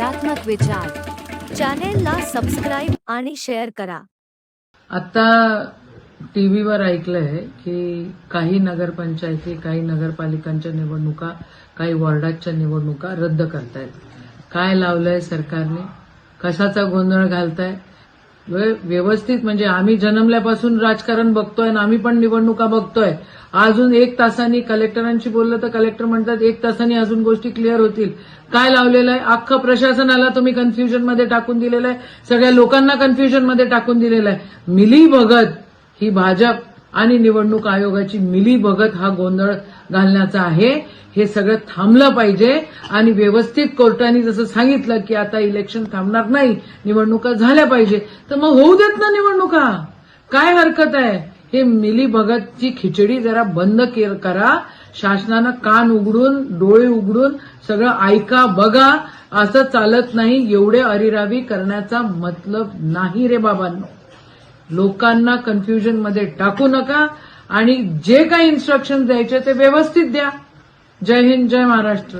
सकारात्मक विचार. चॅनेलला सबस्क्राईब आणि शेअर करा. आता टीव्हीवर ऐकलंय की काही नगरपंचायती काही नगरपालिकांच्या निवडणुका काही वॉर्डाच्या निवडणुका रद्द करतायत. काय लावलंय सरकारने? कशाचा गोंधळ घालताय व्यवस्थित म्हणजे आम्ही जन्मल्यापासून राजकारण बघतोय आणि आम्ही पण निवडणुका बघतोय. अजून एक तासांनी कलेक्टरांशी बोललं तर कलेक्टर म्हणतात एक तासांनी अजून गोष्टी क्लिअर होतील. काय लावलेलं आहे? अख्खं प्रशासनाला तुम्ही कन्फ्युजनमध्ये टाकून दिलेलं आहे. सगळ्या लोकांना कन्फ्युजनमध्ये टाकून दिलेलं आहे. मिली भगत ही भाजप आणि निवडणूक आयोगाची मिली भगत हा गोंधळ घालण्याचा आहे. हे सगळं थांबलं पाहिजे. आणि व्यवस्थित कोर्टाने जसं सांगितलं की आता इलेक्शन थांबणार नाही निवडणुका झाल्या पाहिजे. तर मग होऊ देत ना निवडणुका. काय हरकत आहे? हे मिली भगतची खिचडी जरा बंद करा शासनानं कान उघडून डोळे उघडून सगळं ऐका बघा. असं चालत नाही. एवढे अरिरावी करण्याचा मतलब नाही रे बाबांनो. लोकांना कन्फ्युजनमध्ये टाकू नका. आणि जे काही इन्स्ट्रक्शन द्यायचे ते व्यवस्थित द्या. जय हिंद जय महाराष्ट्र.